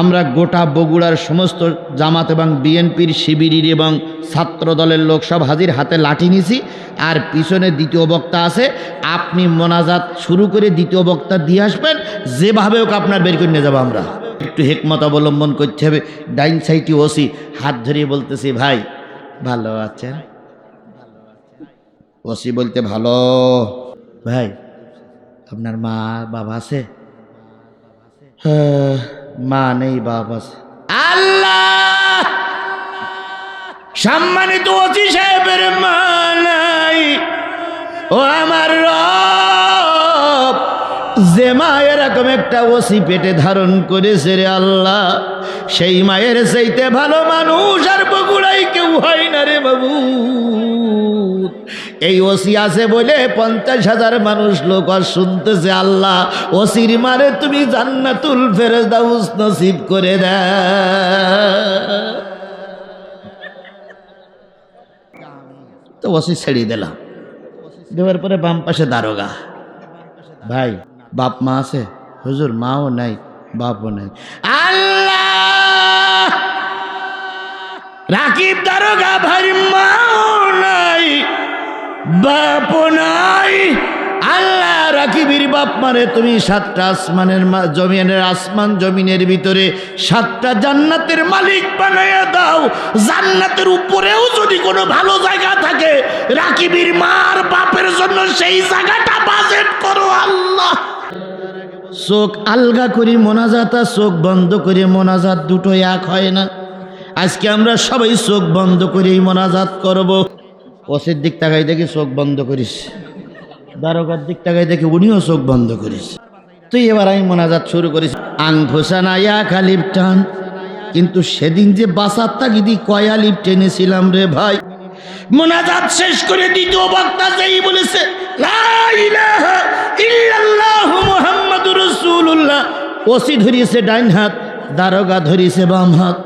আমরা গোটা বগুড়ার সমস্ত জামাত এবং বিএনপির শিবিরের এবং ছাত্র দলের লোক সব হাজির হাতে লাঠি নিছি। আর পিছনে দ্বিতীয় বক্তা আছে। আপনি মোনাজাত শুরু করে দ্বিতীয় বক্তা দিয়ে আসবেন। যেভাবে হোক আপনার বের করে নিয়ে যাব আমরা। একটু হেকমত অবলম্বন করতে হবে। ডাইন সাইটি ওসি হাত ধরিয়ে বলতেছি ভাই ভালো আছেন? ওসি বলতে ভালো। ভাই আপনার মা বাবা আছে? হ্যাঁ, মা নেই বাবা আছে। আল্লাহ! সম্মানিত ওসি সাহেবের মা নাই। ও আমার রব, যে মা এরকম একটা ওসি পেটে ধারণ করেছে রে আল্লাহ, সেই মায়ের চাইতে ভালো মানুষ আর বগুড়াই কেউ হয় না রে বাবু। এই ওসি আছে বলে পঞ্চাশ হাজার মানুষ লোক আর শুনতেছে আল্লাহ। ওসির মারে তুমি জান্নাতুল ফেরদাউস নসিব করে দে। তো ওসি ছেড়ে দিলাম। দেওয়ার পরে বাম পাশে দারোগা। ভাই, বাপ মা আছে? হুজুর, মাও নাই, বাপও নাই। আল্লাহ! রাকিব দারোগা, ভাই, মাও নাই। বাপও নাই। আল্লাহ রাকিবির বাপ মারে তুমি সাতটা আসমানের জমিনের আসমান জমিনের ভিতরে সাতটা জান্নাতের মালিক বানাইয়া দাও। জান্নাতের উপরেও যদি কোনো ভালো জায়গা থাকে, রাকিবির মার বাপের জন্য সেই জায়গাটা বাজেট করো আল্লাহ। চোখ আলগা করি মোনাজাত আর চোখ বন্ধ করে মোনাজাত দুটো এক হয় না। আজকে আমরা সবাই চোখ বন্ধ করে মোনাজাত করব। ওসির দিক তাকাই দেখি চোখ বন্ধ করিস। দারোগার দিক তাকাই দেখি উনিও চোখ বন্ধ করিস। তুই এবার আমি মোনাজাত শুরু করিস। আং ইয়া খালিপ টান কিন্তু সেদিন যে বাসার তাগিদি কয়া লিপ টেনেছিলাম রে ভাই। মোনাজাত শেষ করে দ্বিতীয় বক্তা যেই বলেছে ওসি ধরিয়েছে ডাইন হাত, দারোগা ধরিয়েছে বাম হাত।